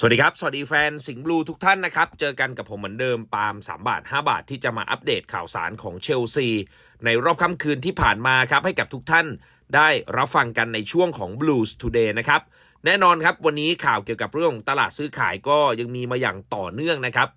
สวัสดีครับ สวัสดีแฟนสิงห์บลูทุกท่านนะครับ เจอกันกับผมเหมือนเดิมปาล์ม3 บาท 5 บาทที่จะมาอัปเดตข่าวสารของเชลซี ในรอบค่ำคืนที่ผ่านมาครับ ให้กับทุกท่านได้รับฟังกันในช่วงของ Blues Today นะครับ แน่นอนครับ วันนี้ข่าวเกี่ยวกับเรื่องตลาดซื้อขายก็ยังมีมาอย่างต่อเนื่องนะครับ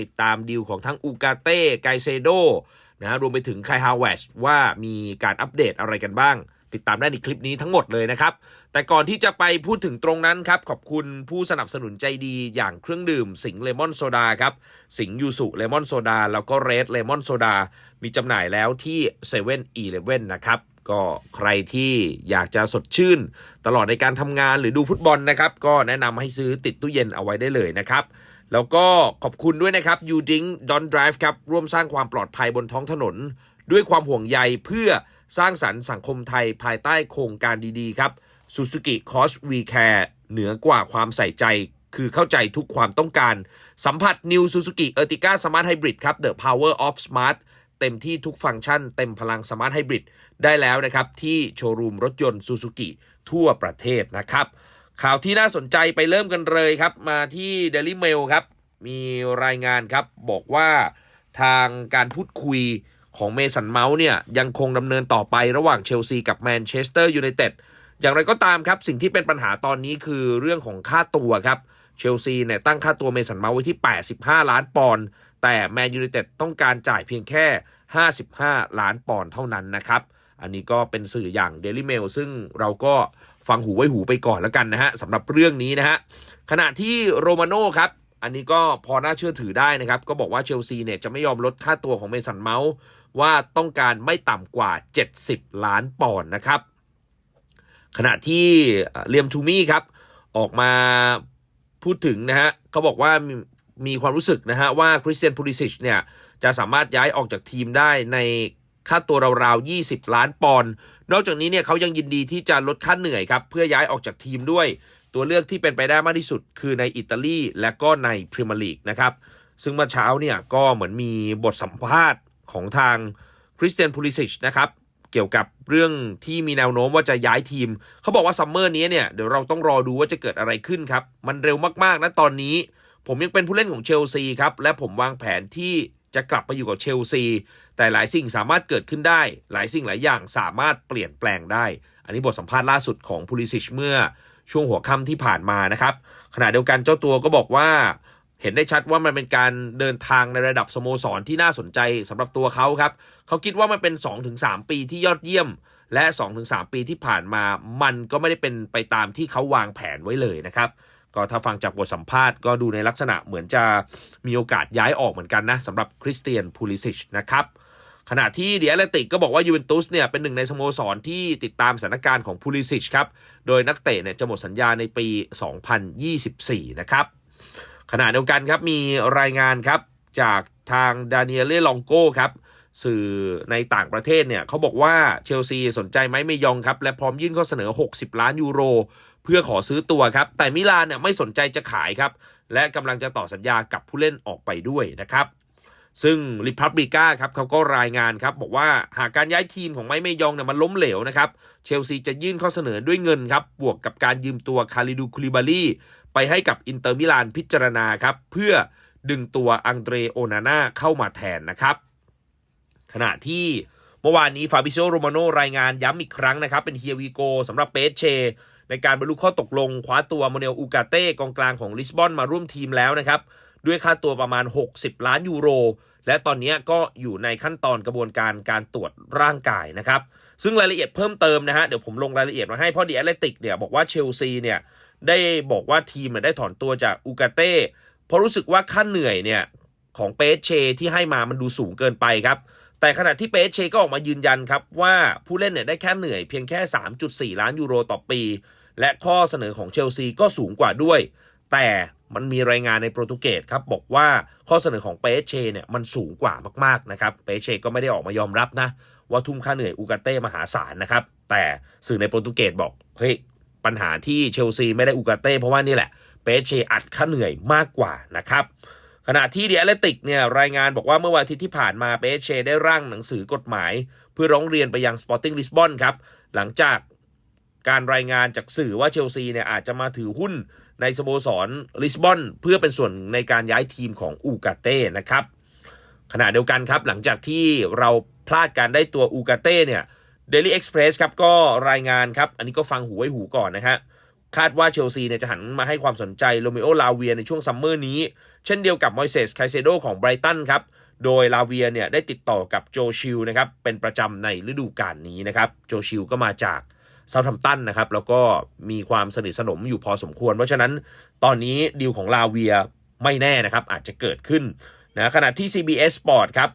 ติดตามดีลของทั้งอูกาเต้ไกเซโดนะฮะรวมไปถึงไคฮาวเวชว่ามีการอัปเดตอะไรกันบ้าง ติดตามได้ในคลิปนี้ทั้งหมดเลยนะครับ แต่ก่อนที่จะไปพูดถึงตรงนั้นครับ ขอบคุณผู้สนับสนุนใจดีอย่างเครื่องดื่มสิงเลมอนโซดาครับ สิงยูสุเลมอนโซดาแล้วก็เรดเลมอนโซดามีจำหน่ายแล้วที่7 e เ e ่ e อนะครับก็ใครที่อยากจะสดชื่น ตลอดในการทำงานหรือดูฟุตบอลนะครับ ก็แนะนำให้ซื้อติดตู้เย็นเอาไว้ได้เลยนะครับ แล้วก็ขอบคุณด้วยนะครับ u d i n g Don't Drive ครับ ร่วมสร้างความปลอดภัยบนท้องถนน ด้วยความห่วงใยเพื่อ สร้างสรรค์สังคมไทยภายใต้โครงการดีๆ ครับ Suzuki Cos We Care เหนือกว่าความใส่ใจ คือเข้าใจทุกความต้องการ สัมผัส New Suzuki Ertiga Smart Hybrid ครับ The Power of Smart เต็มที่ทุกฟังก์ชัน เต็มพลัง Smart Hybrid ได้แล้วนะครับ ที่โชว์รูมรถยนต์ Suzuki ทั่วประเทศนะครับ ข่าวที่น่าสนใจไปเริ่มกันเลยครับ มาที่ Daily Mail ครับ มีรายงานครับ บอกว่าทางการพูดคุย ของเมสันเมาส์เนี่ยยังคงดำเนินต่อไประหว่างเชลซีกับแมนเชสเตอร์ยูไนเต็ดอย่างไรก็ตามครับสิ่งที่เป็นปัญหาตอนนี้คือเรื่องของค่าตัวครับเชลซีเนี่ยตั้งค่าตัวเมสันเมาส์ไว้ที่ 85 ล้านปอนด์แต่แมนยูไนเต็ดต้องการจ่ายเพียงแค่ 55 ล้านปอนด์เท่านั้นนะครับ อันนี้ก็เป็นสื่ออย่าง Daily Mail ซึ่งเราก็ฟังหูไว้หูไปก่อนแล้วกันนะฮะสำหรับเรื่องนี้นะฮะขณะที่โรมาโน่ครับอันนี้ก็พอน่าเชื่อถือได้นะครับ ก็บอกว่าเชลซีเนี่ยจะไม่ยอมลดค่าตัวของเมสันเมาส์ ว่าต้องการไม่ต่ำกว่า 70 ล้านปอนด์นะครับ ขณะที่เลียมทูมี่ครับ ออกมาพูดถึงนะฮะเขาบอกว่ามีความรู้สึกนะฮะว่าคริสเตียนพูลิซิชเนี่ยจะสามารถย้ายออกจากทีมได้ในค่าตัวราวๆ 20 ล้านปอนด์ นอกจากนี้เนี่ยเขายังยินดีที่จะลดค่าเหนื่อยครับ เพื่อย้ายออกจากทีมด้วย ตัวเลือกที่เป็นไปได้มากที่สุด คือในอิตาลีและก็ในพรีเมียร์ลีกนะครับ ซึ่งเมื่อเช้าเนี่ยก็เหมือนมีบทสัมภาษณ์ ของทางคริสเตียนพูลิซิชนะครับเกี่ยวกับเรื่องที่มีแนวโน้มว่าจะย้ายทีม เขาบอกว่าซัมเมอร์นี้เนี่ยเดี๋ยวเราต้องรอดูว่าจะเกิดอะไรขึ้นครับ มันเร็วมากๆนะตอนนี้ ผมยังเป็นผู้เล่นของเชลซีครับ และผมวางแผนที่จะกลับไปอยู่กับเชลซี แต่หลายสิ่งสามารถเกิดขึ้นได้ หลายสิ่งหลายอย่างสามารถเปลี่ยนแปลงได้ อันนี้บทสัมภาษณ์ล่าสุดของพูลิซิชเมื่อช่วงหัวค่ำที่ผ่านมานะครับขณะเดียวกันเจ้าตัวก็บอกว่า เห็นได้ชัดว่ามันเป็นการเดินทางในระดับสโมสรที่น่าสนใจสำหรับตัวเขาครับ เขาคิดว่ามันเป็น 2-3 ปีที่ยอดเยี่ยม และ 2-3 ปีที่ผ่านมา มันก็ไม่ได้เป็นไปตามที่เขาวางแผนไว้เลยนะครับ ก็ถ้าฟังจากบทสัมภาษณ์ก็ดูในลักษณะเหมือนจะมีโอกาสย้ายออกเหมือนกันนะสำหรับคริสเตียนพูลิซิชนะครับขณะที่เดียร์เลติกก็บอกว่ายูเวนตุสเนี่ยเป็นหนึ่งในสโมสรที่ติดตามสถานการณ์ของพูลิซิชครับ โดยนักเตะเนี่ยจะหมดสัญญาในปี 2024 นะครับ ขณะเดียวกันครับมีรายงานครับจากทางดานิเอเลลองโก้ครับสื่อในต่างประเทศเนี่ยเขาบอกว่าเชลซีสนใจไหมไม่ยองครับ และพร้อมยื่นข้อเสนอ 60 ล้านยูโร เพื่อขอซื้อตัวครับ แต่มิลานเนี่ยไม่สนใจจะขายครับ และกำลังจะต่อสัญญากับผู้เล่นออกไปด้วยนะครับ ซึ่งริพับลิก้าครับเขาก็รายงานครับบอกว่าหากการย้ายทีมของไม้เมยองเนี่ยมันล้มเหลวนะครับเชลซีจะยื่นข้อเสนอด้วยเงินครับบวกกับการยืมตัวคาริดูคูลิบาลีไปให้กับอินเตอร์มิลานพิจารณาครับเพื่อดึงตัวอังเดรโอนาน่าเข้ามาแทนนะครับขณะที่เมื่อวานนี้ฟาบิโซโรมาโนรายงานย้ำอีกครั้งนะครับเป็นเฮียวีโกสำหรับเปเช ในการบรรลุข้อตกลงคว้าตัวโมเนลอูกาเต้กองกลางของลิสบอนมาร่วมทีมแล้วนะครับ ด้วยค่าตัวประมาณ 60 ล้านยูโร และตอนนี้ก็อยู่ในขั้นตอนกระบวนการการตรวจร่างกายนะครับ ซึ่งรายละเอียดเพิ่มเติมนะฮะ เดี๋ยวผมลงรายละเอียดมาให้เพราะดีแอตเลติกเนี่ยบอกว่าเชลซีเนี่ยได้บอกว่าทีมได้ถอนตัวจากอูกาเต้เพราะรู้สึกว่าค่าเหนื่อยเนี่ยของเปเชที่ให้มามันดูสูงเกินไปครับ แต่ขณะที่เปเชก็ออกมายืนยันครับว่าผู้เล่นเนี่ยได้แค่เหนื่อยเพียงแค่ 3.4 ล้านยูโรต่อปี และข้อเสนอของเชลซีก็สูงกว่าด้วย แต่ มันมีรายงานในโปรตุเกสครับบอกว่าข้อเสนอของเปเชเนี่ยมันสูงกว่ามากๆนะครับเปเชก็ไม่ได้ออกมายอมรับนะ ว่าทุ่มค่าเหนื่อยอูกาเต้มหาศาลนะครับ แต่สื่อในโปรตุเกสบอกเฮ้ยปัญหาที่เชลซีไม่ได้อูกาเต้เพราะว่านี่แหละเปเชอัดค่าเหนื่อยมากกว่านะครับขณะที่เดียเลติกเนี่ยรายงานบอกว่าเมื่อวันอาทิตย์ที่ผ่านมาเปเชได้ร่างหนังสือกฎหมาย เพื่อร้องเรียนไปยัง Sporting Lisbon ครับหลังจากการรายงานจากสื่อว่าเชลซีเนี่ยอาจจะมาถือหุ้น ในสโมสรลิสบอนเพื่อเป็นส่วนในการย้ายทีมของอูกาเต้นะครับขณะเดียวกันครับหลังจากที่เราพลาดการได้ตัวอูกาเต้เนี่ย Daily Express ครับก็รายงานครับ อันนี้ก็ฟังหูไว้หูก่อนนะฮะคาดว่าเชลซีเนี่ยจะหันมาให้ความสนใจโรเมโอลาเวียในช่วงซัมเมอร์นี้ เช่นเดียวกับมอยเซสไคเซโดของไบรตันครับ โดยลาเวียเนี่ยได้ติดต่อกับโจชิลนะครับเป็นประจำในฤดูกาลนี้นะครับโจชิลก็มาจาก เซาทัมตันนะครับ แล้วก็มีความสนิทสนมอยู่พอสมควร เพราะฉะนั้นตอนนี้ดีลของลาเวียไม่แน่นะครับ อาจจะเกิดขึ้นนะขณะที่ CBS Sport ครับ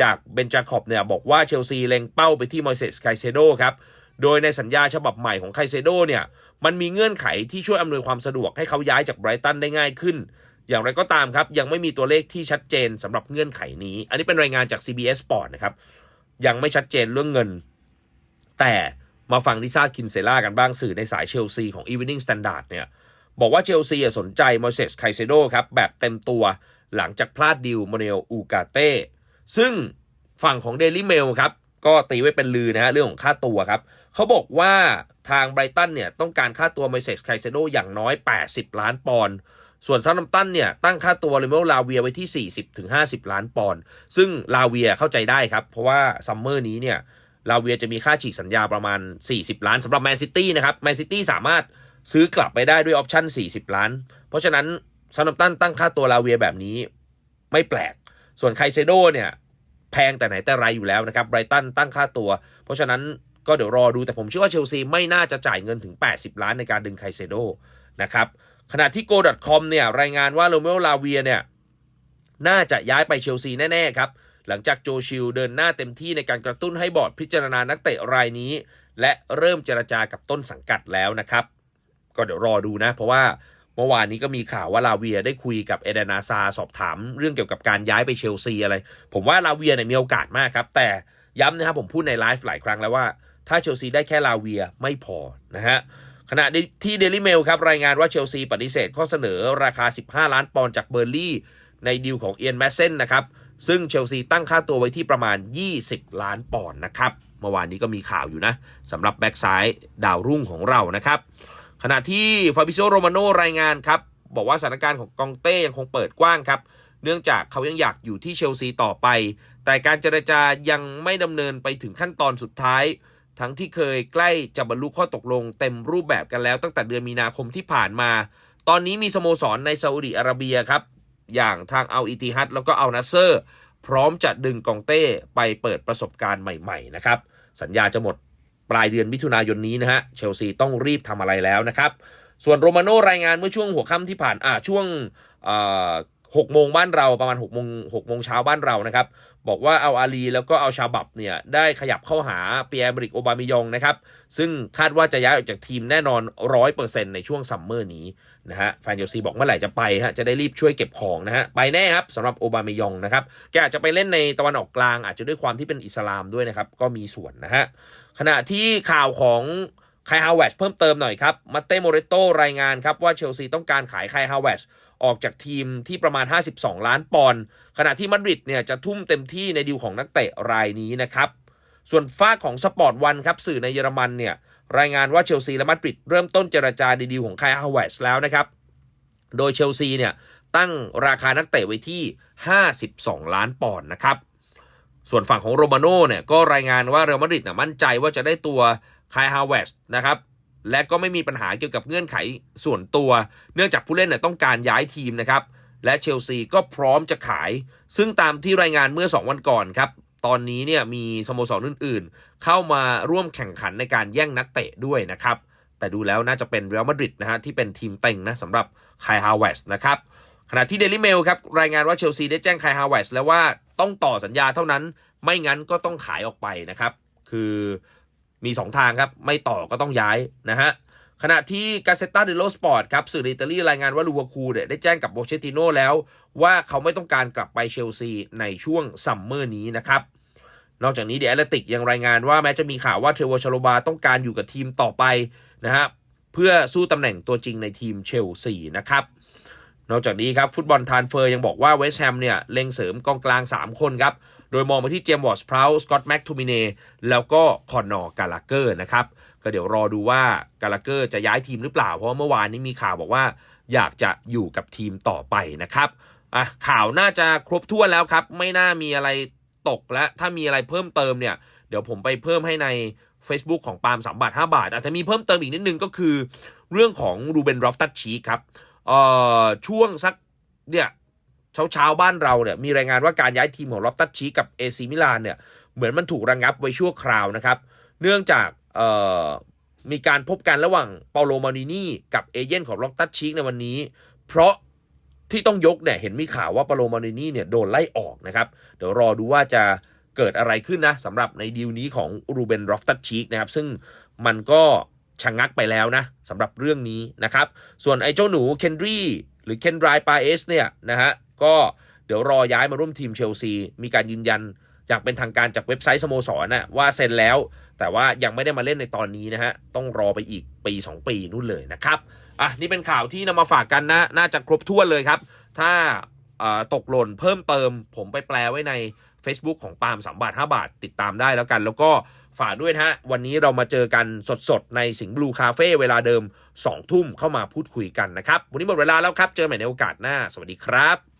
จากเบนจาคอบเนี่ยบอกว่าเชลซีเล็งเป้าไปที่มอยเซสไคเซโดครับโดยในสัญญาฉบับใหม่ของไคเซโดเนี่ยมันมีเงื่อนไขที่ช่วยอำนวยความสะดวกให้เขาย้ายจากไบรตันได้ง่ายขึ้น อย่างไรก็ตามครับ ยังไม่มีตัวเลขที่ชัดเจนสำหรับเงื่อนไขนี้ อันนี้เป็นรายงานจาก CBS Sport นะครับยังไม่ชัดเจนเรื่องเงิน แต่ มาฟังลิซ่าคินเซล่ากันบ้างสื่อในสายเชลซีของ Evening Standard เนี่ยบอกว่าเชลซีสนใจมอยเซสไคเซโดครับแบบเต็มตัวหลังจากพลาดดิวโมเนลอูกาเต้ซึ่งฝั่งของ Daily Mail ครับก็ตีไว้เป็นลือนะฮะเรื่องของค่าตัวครับเขาบอกว่าทางไบรตันเนี่ยต้องการค่าตัวมอยเซสไคเซโดอย่างน้อย 80 ล้านปอนด์ส่วนซานัมตันเนี่ยตั้งค่าตัวเลเมลลาเวียไว้ที่ 40ถึง50 ล้านปอนด์ซึ่งลาเวียเข้าใจได้ครับ เพราะว่าซัมเมอร์นี้เนี่ย ลาเวียจะมีค่าฉีกสัญญาประมาณ 40 ล้านสำหรับแมนซิตี้นะครับแมนซิตี้สามารถซื้อกลับไปได้ด้วยออปชั่น 40 ล้าน เพราะฉะนั้นซานัมตันตั้งค่าตัวลาเวียแบบนี้ไม่แปลก ส่วนไคเซโดเนี่ยแพงแต่ไหนแต่ไรอยู่แล้วนะครับไบรตันตั้งค่าตัว เพราะฉะนั้นก็เดี๋ยวรอดูแต่ผมเชื่อว่าเชลซีไม่น่าจะจ่ายเงินถึง 80 ล้านในการดึงไคเซโดนะครับขณะที่ go.com เนี่ยรายงานว่าโรเมโอลาเวียเนี่ยน่าจะย้ายไปเชลซีแน่ ๆ ครับ หลังจากโจชิลเดินหน้าเต็มที่ในการกระตุ้นให้บอร์ดพิจารณานักเตะรายนี้ และเริ่มเจรจากับต้นสังกัดแล้วนะครับ ก็เดี๋ยวรอดูนะ เพราะว่าเมื่อวานนี้ก็มีข่าวว่าลาเวียได้คุยกับเอเดนาซาสอบถามเรื่องเกี่ยวกับการย้ายไปเชลซีอะไร ผมว่าลาเวียเนี่ยมีโอกาสมากครับ แต่ย้ำนะครับผมพูดในไลฟ์หลายครั้งแล้วว่า ถ้าเชลซีได้แค่ลาเวียไม่พอนะฮะขณะที่เดลิเมลครับรายงานว่าเชลซีปฏิเสธข้อเสนอราคา 15 ล้านปอนด์จากเบอร์ลี่ในดีลของเอียนแมสเซนนะครับ ซึ่งเชลซีตั้งค่าตัวไว้ที่ประมาณ 20 ล้านปอนด์นะครับเมื่อวานนี้ก็มีข่าวอยู่นะสำหรับแบ็กซ้ายดาวรุ่งของเรานะครับ ขณะที่ฟาบิโซโรมาโนรายงานครับ บอกว่าสถานการณ์ของกองเต้ยังคงเปิดกว้างครับ เนื่องจากเขายังอยากอยู่ที่เชลซีต่อไป แต่การเจรจายังไม่ดำเนินไปถึงขั้นตอนสุดท้าย ทั้งที่เคยใกล้จะบรรลุข้อตกลงเต็มรูปแบบกันแล้วตั้งแต่เดือนมีนาคมที่ผ่านมา ตอนนี้มีสโมสรในซาอุดิอาระเบียครับ อย่างทางเอาอิติฮัดแล้วก็เอานาเซอร์ พร้อมจะดึงกองเต้ไปเปิดประสบการณ์ใหม่ๆนะครับ สัญญาจะหมดปลายเดือนมิถุนายนนี้นะฮะเชลซีต้องรีบทำอะไรแล้วนะครับ ส่วนโรมาโน่รายงานเมื่อช่วงหัวค่ำที่ผ่านอ่าช่วง หกโมงบ้านเราประมาณหกโมงหกโมงเช้าบ้านเรานะครับ บอกว่าเอาอาลีแล้วก็เอาชาบับเนี่ย ได้ขยับเข้าหาเปียร์บริกโอบามิยองนะครับ ซึ่งคาดว่าจะย้ายออกจากทีมแน่นอนร้อยเปอร์เซ็นในช่วงซัมเมอร์นี้นะฮะแฟนเชลซีบอกเมื่อไหร่จะไปฮะจะได้รีบช่วยเก็บของนะฮะไปแน่ครับสำหรับโอบามิยองนะครับแกอาจจะไปเล่นในตะวันออกกลาง อาจจะด้วยความที่เป็นอิสลามด้วยนะครับก็มีส่วนนะฮะขณะที่ข่าวของ ไคฮาวเวชเพิ่มเติมหน่อยครับมาเต้โมเรโตรายงานครับว่าเชลซีต้องการขายไคฮาวเวชออกจากทีมที่ประมาณ 52 ล้านปอนด์ขณะที่มาดริดเนี่ยจะทุ่มเต็มที่ในดีลของนักเตะรายนี้นะครับ ส่วนฝ้าของสปอร์ตวันครับสื่อในเยอรมันเนี่ยรายงานว่าเชลซีและมาดริดเริ่มต้นเจรจาดีลของไคฮาวเวชแล้วนะครับ โดยเชลซีเนี่ยตั้งราคานักเตะไว้ที่ 52 ล้านปอนด์นะครับ ส่วนฝั่งของโรมาโน่เนี่ยก็รายงานว่าเรอัลมาดริดมั่นใจว่าจะได้ตัว ไคฮาวเวชนะครับและก็ไม่มีปัญหาเกี่ยวกับเงื่อนไขส่วนตัว เนื่องจากผู้เล่นเนี่ยต้องการย้ายทีมนะครับและเชลซีก็พร้อมจะขาย ซึ่งตามที่รายงานเมื่อ 2 วันก่อนครับ ตอนนี้เนี่ยมีสโมสรอื่นๆ เข้ามาร่วมแข่งขันในการแย่งนักเตะด้วยนะครับ แต่ดูแล้วน่าจะเป็นเรอัลมาดริดนะฮะที่เป็นทีมเต็งนะสำหรับไคฮาวเวชนะครับขณะที่เดลิเมลครับรายงานว่าเชลซีได้แจ้งไคฮาวเวชแล้วว่าต้องต่อสัญญาเท่านั้น ไม่งั้นก็ต้องขายออกไปนะครับ คือ มี 2 ทางครับ ไม่ต่อก็ต้องย้ายนะฮะขณะที่กาเซต a าเดโลสปอร์ตครับสื่ออิตาลีรายงานว่าลูวาคูเนี่ยได้แจ้งกับโบเชติโนแล้ว ว่าเขาไม่ต้องการกลับไปเชลซีในช่วงซัมเมอร์นี้นะครับนอกจากนี้เดแอตเลติกยังรายงานว่าแม้จะมีข่าวว่าเทรวชโลบาต้องการอยู่กับทีมต่อไปนะฮะเพื่อสู้ตำแหน่งตัวจริงในทีมเชลซีนะครับนอกจากนี้ครับฟุตบอลทานเฟอร์ยังบอกว่าเวสต์แฮมเนี่ยเล็งเสริมกองกลาง 3 คนครับ โดยมองไปที่เจมส์วอร์สพราวสกอตแม็กทูมิเนแล้วก็คอนนอร์กาลาเกอร์นะครับ ก็เดี๋ยวรอดูว่ากาลาเกอร์จะย้ายทีมหรือเปล่า เพราะว่าเมื่อวานนี้มีข่าวบอกว่า อยากจะอยู่กับทีมต่อไปนะครับอะข่าวน่าจะครบถ้วนแล้วครับ ไม่น่ามีอะไรตกและถ้ามีอะไรเพิ่มเติมเนี่ย เดี๋ยวผมไปเพิ่มให้ใน Facebook ของปาล์มสามบาท5บาท อาจจะมีเพิ่มเติมอีกนิดนึงก็คือ เรื่องของรูเบนรอฟตัชชีครับเอ่อช่วงสักเนี่ย เช้าเช้าๆบ้านเราเนี่ยมีรายงานว่าการย้ายทีมของรอฟตัชชีกับเอซิมิลานเนี่ยเหมือนมันถูกระงงับไว้ชั่วคราวนะครับ เนื่องจากมีการพบกันระหว่างเปาโลมารินีกับเอเย่นของล็อกตัชชีในวันนี้ เพราะที่ต้องยกเนี่ยเห็นมีข่าวว่าเปาโลมารินีเนี่ยโดนไล่ออกนะครับ เดี๋ยวรอดูว่าจะเกิดอะไรขึ้นนะสำหรับในดีลนี้ของรูเบนรอฟตัชชีกนะครับ ซึ่งมันก็ชะงงักไปแล้วนะสำหรับเรื่องนี้นะครับ ส่วนไอ้เจ้าหนูเคนดรีหรือเคนดรายปาเอสเนี่ยนะฮะ ก็เดี๋ยวรอย้ายมาร่วมทีมเชลซี มีการยืนยันอย่างเป็นทางการจากเว็บไซต์สโมสรนะว่าเซ็นแล้ว แต่ว่ายังไม่ได้มาเล่นในตอนนี้นะฮะ ต้องรอไปอีกปี 2 ปีนู่นเลยนะครับ อะ นี่เป็นข่าวที่นำมาฝากกันนะ น่าจะครบถ้วนเลยครับ ถ้าตกหล่นเพิ่มเติม ผมไปแปลไว้ใน Facebook ของปาล์มสามบาท5บาทติดตามได้แล้วกัน แล้วก็ฝากด้วยนะฮะ วันนี้เรามาเจอกันสดๆ ในสิงห์บลูคาเฟ่เวลาเดิม2ทุ่มเข้ามาพูดคุยกันนะครับ วันนี้หมดเวลาแล้วครับ เจอใหม่ในโอกาสหน้า สวัสดีครับ